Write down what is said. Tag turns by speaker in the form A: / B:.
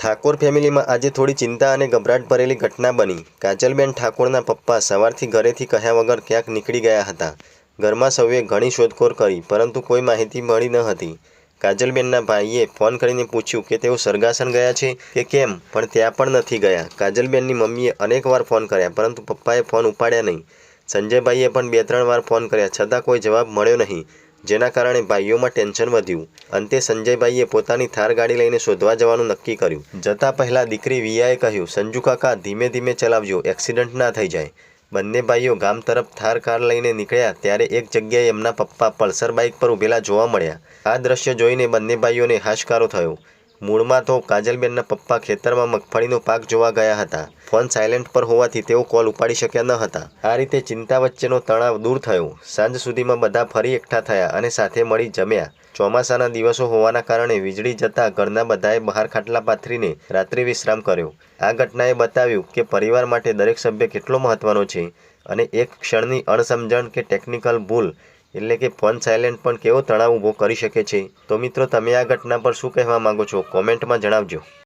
A: ઠાકોર ફેમિલીમાં આજે થોડી ચિંતા અને ગભરાટ ભરેલી ઘટના બની. કાજલબેન ઠાકોરના પપ્પા સવારથી ઘરેથી કહ્યા વગર ક્યાંક નીકળી ગયા હતા. ઘરમાં સૌએ ઘણી શોધખોળ કરી, પરંતુ કોઈ માહિતી મળી ન હતી. કાજલબેનના ભાઈએ ફોન કરીને પૂછ્યું કે તેઓ સરગાસણ ગયા છે કે કેમ, પણ ત્યાં પણ નથી ગયા. કાજલબેનની મમ્મીએ અનેકવાર ફોન કર્યા, પરંતુ પપ્પાએ ફોન ઉપાડ્યા નહીં. સંજયભાઈએ પણ બે ત્રણ વાર ફોન કર્યા, છતાં કોઈ જવાબ મળ્યો નહીં. જેના કારણે ભાઈઓમાં ટેન્શન વધ્યું. અંતે સંજયભાઈએ પોતાની થાર ગાડી લઈને શોધવા જવાનું નક્કી કર્યું. જતાં પહેલાં દીકરી વિયાએ કહ્યું, સંજુ કાકા, ધીમે ધીમે ચલાવજો, એક્સિડન્ટ ના થઈ જાય. બંને ભાઈઓ ગામ તરફ થાર કાર લઈને નીકળ્યા ત્યારે એક જગ્યાએ એમના પપ્પા પલ્સર બાઇક પર ઊભેલા જોવા મળ્યા. આ દ્રશ્ય જોઈને બંને ભાઈઓને હાશકારો થયો. મૂળમાં તો કાજલબેનના પપ્પા ખેતરમાં મગફળીનો પાક જોવા ગયા હતા. ફોન સાયલેન્ટ પર હોવાથી તેઓ કોલ ઉપાડી શક્યા ન હતા. આ રીતે ચિંતા વચ્ચેનો તણાવ દૂર થયો. સાંજ સુધીમાં બધા ફરી એકઠા થયા અને સાથે મળી જમ્યા. ચોમાસાના દિવસો હોવાના કારણે વીજળી જતાં ઘરના બધાએ બહાર ખાટલા પાથરીને રાત્રિ વિશ્રામ કર્યો. આ ઘટનાએ બતાવ્યું કે પરિવાર માટે દરેક સભ્ય કેટલો મહત્વનો છે અને એક ક્ષણની અણસમજણ કે ટેકનિકલ ભૂલ એટલે કે ફોન સાયલેન્ટ પણ કેવો તણાવ ઊભો કરી શકે છે? તો મિત્રો, તમે આ ઘટના પર શું કહેવા માંગો છો? કોમેન્ટમાં જણાવજો.